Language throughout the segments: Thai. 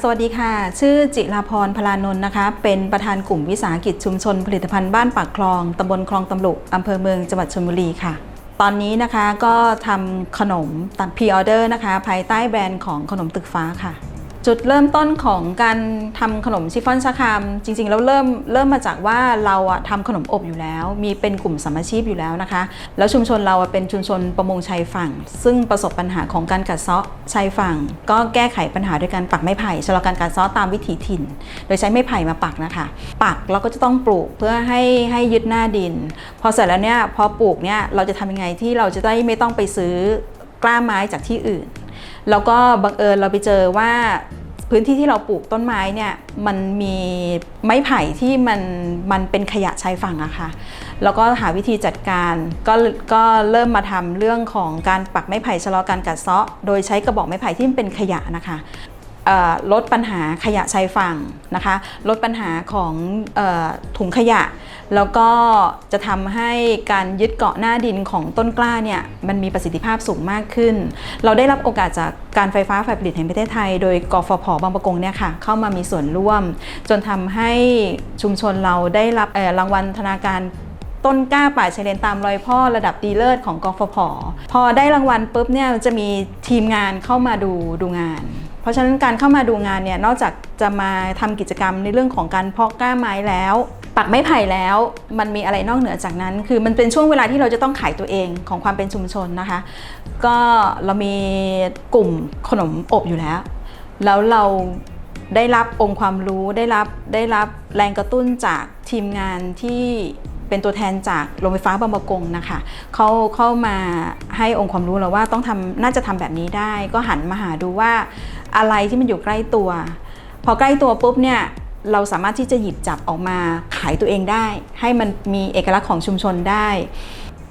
สวัสดีค่ะ ชื่อจิราพรพลานนท์นะคะ เป็นประธานกลุ่มวิสาหกิจชุมชน ผลิตภัณฑ์บ้านปากคลองตำบลคลองตำลุอำเภอเมืองจังหวัดชลบุรีค่ะ ตอนนี้นะคะก็ทำขนมตัดพรีออเดอร์นะคะ ภายใต้แบรนด์ของขนมตึกฟ้าค่ะ จุดเริ่มต้นของการทำขนมชิฟฟ่อนชะคามจริงๆแล้วเริ่มเริ่มมาจากว่าเราอะทำขนมอบอยู่แล้ว มีเป็นกลุ่มสมาชีพอยู่แล้วนะคะ แล้วชุมชนเราอะเป็นชุมชนประมงชายฝั่ง ซึ่งประสบปัญหาของการกัดเซาะชายฝั่ง ก็แก้ไขปัญหาด้วยการปักไม้ไผ่ชะลอการกัดเซาะตามวิถีถิ่น โดยใช้ไม้ไผ่มาปักนะคะ ปักเราก็จะต้องปลูกเพื่อให้ให้ยึดหน้าดิน พอเสร็จแล้วเนี่ยพอปลูกเนี่ยเราจะทำยังไงที่เราจะได้ไม่ต้องไปซื้อกล้าไม้จากที่อื่น แล้วก็บังเอิญเราไปเจอว่าพื้นที่ที่เราปลูกต้นไม้เนี่ยมันมีไม้ไผ่ที่มันมันเป็นขยะชายฝั่งอะค่ะแล้วก็หาวิธีจัดการก็ก็เริ่มมาทำเรื่องของการปักไม้ไผ่ชะลอการกัดเซาะ โดยใช้กระบอกไม้ไผ่ที่มันเป็นขยะนะคะ ลดปัญหาขยะชายฝั่งนะคะ ลดปัญหาของออถุงขยะ แล้วก็จะทำให้การยึดเกาะหน้าดินของต้นกล้าเนี่ยมันมีประสิทธิภาพสูงมากขึ้น เราได้รับโอกาสจากการไฟฟ้าฝ่ายผลิตแห่งประเทศไทย โดยกฟผบางประกงเนี่ยค่ะเข้ามามีส่วนร่วม จนทำให้ชุมชนเราได้รับรางวัลธนาการต้นกล้าป่าชายเลนตามรอยพ่อระดับดีเลิศของกฟผ พอได้รางวัลปุ๊บเนี่ยจะมีทีมงานเข้ามาดูดูงาน ราะฉะนั้นการเข้ามาดูงานเนี่ยนอกจากจะมาทำกิจกรรมในเรื่องของการเพาะกล้าไม้แล้ว ปักไม้ไผ่แล้วมันมีอะไรนอกเหนือจากนั้น คือมันเป็นช่วงเวลาที่เราจะต้องขายตัวเองของความเป็นชุมชนนะคะ ก็เรามีกลุ่มขนมอบอยู่แล้ว แล้วเราได้รับองค์ความรู้ได้รับได้รับแรงกระตุ้นจากทีมงานที่ เป็นตัวแทนจากโรงไฟฟ้าบางประกงนะคะเขาเข้ามาให้องค์ความรู้เราว่าต้องทำน่าจะทำแบบนี้ได้ ก็หันมาหาดูว่าอะไรที่มันอยู่ใกล้ตัว พอใกล้ตัวปุ๊บเนี่ยเราสามารถที่จะหยิบจับออกมาขายตัวเองได้ ให้มันมีเอกลักษณ์ของชุมชนได้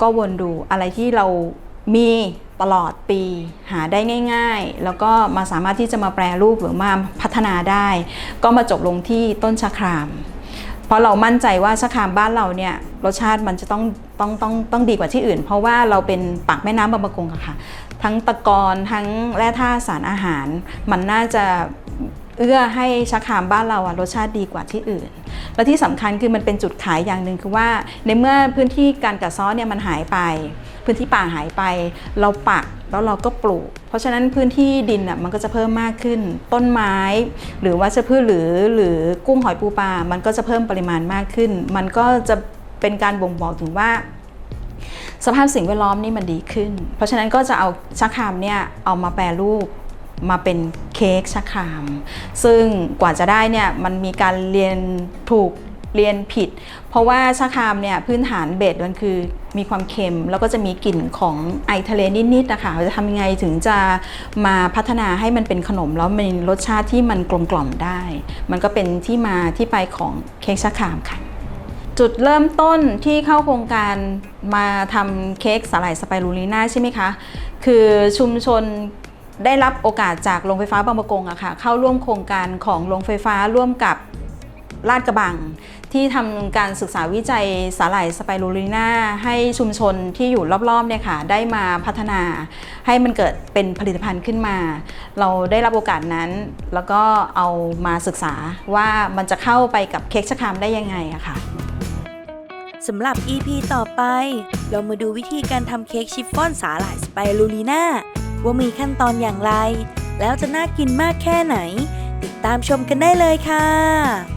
ก็วนดูอะไรที่เรามีตลอดปีหาได้ง่าย ๆ แล้วก็มาสามารถที่จะมาแปรรูปหรือมาพัฒนาได้ ก็มาจบลงที่ต้นชะคราม เพราะเรามั่นใจว่าชะครามบ้านเราเนี่ยรสชาติมันจะต้องต้องต้องต้องดีกว่าที่อื่น เพราะว่าเราเป็นปากแม่น้ำบางประกงค่ะ ทั้งตะกอนทั้งแร่ธาตุสารอาหาร มันน่าจะเอื้อให้ชะครามบ้านเราอะรสชาติดีกว่าที่อื่น และที่สำคัญคือมันเป็นจุดขายอย่างหนึ่งคือว่าในเมื่อพื้นที่การกัดซ้อเนี่ยมันหายไป พื้นที่ป่าหายไป เราปักแล้วเราก็ปลูก เพราะฉะนั้นพื้นที่ดินอะมันก็จะเพิ่มมากขึ้น ต้นไม้ หรือว่าจะพืชหรือหรือกุ้งหอยปูปลา มันก็จะเพิ่มปริมาณมากขึ้น มันก็จะเป็นการบ่งบอกถึงว่า สภาพสิ่งแวดล้อมนี่มันดีขึ้น เพราะฉะนั้นก็จะเอาชะครามเนี่ยเอามาแปรรูปมาเป็นเค้กชะคราม ซึ่งกว่าจะได้เนี่ยมันมีการเรียนถูก เรียนผิด เพราะว่าชะครามเนี่ยพื้นฐานเบสมันคือมีความเค็ม แล้วก็จะมีกลิ่นของไอทะเลนิดๆนะคะเราจะทำยังไงถึงจะมาพัฒนาให้มันเป็นขนม แล้วมีรสชาติที่มันกลมกล่อมได้ มันก็เป็นที่มาที่ไปของเค้กชะครามค่ะจุดเริ่มต้นที่เข้าโครงการมาทำเค้กสาหร่ายสไปรูลีน่าใช่ไหมคะ คือชุมชนได้รับโอกาสจากโรงไฟฟ้าบางประกงอะค่ะเข้าร่วมโครงการของโรงไฟฟ้าร่วมกับ ลาดกระบัง ที่ทำการศึกษาวิจัยสาหร่ายสไปรูลีน่าให้ชุมชนที่อยู่รอบๆเนี่ยค่ะได้มาพัฒนาให้มันเกิดเป็นผลิตภัณฑ์ขึ้นมา เราได้รับโอกาสนั้น แล้วก็เอามาศึกษาว่ามันจะเข้าไปกับเค้กชะครามได้ยังไงอะค่ะสำหรับ EP ต่อไป เรามาดูวิธีการทำเค้กชิฟฟ่อนสาหร่ายสไปรูลีน่าว่ามีขั้นตอนอย่างไร แล้วจะน่ากินมากแค่ไหน ติดตามชมกันได้เลยค่ะ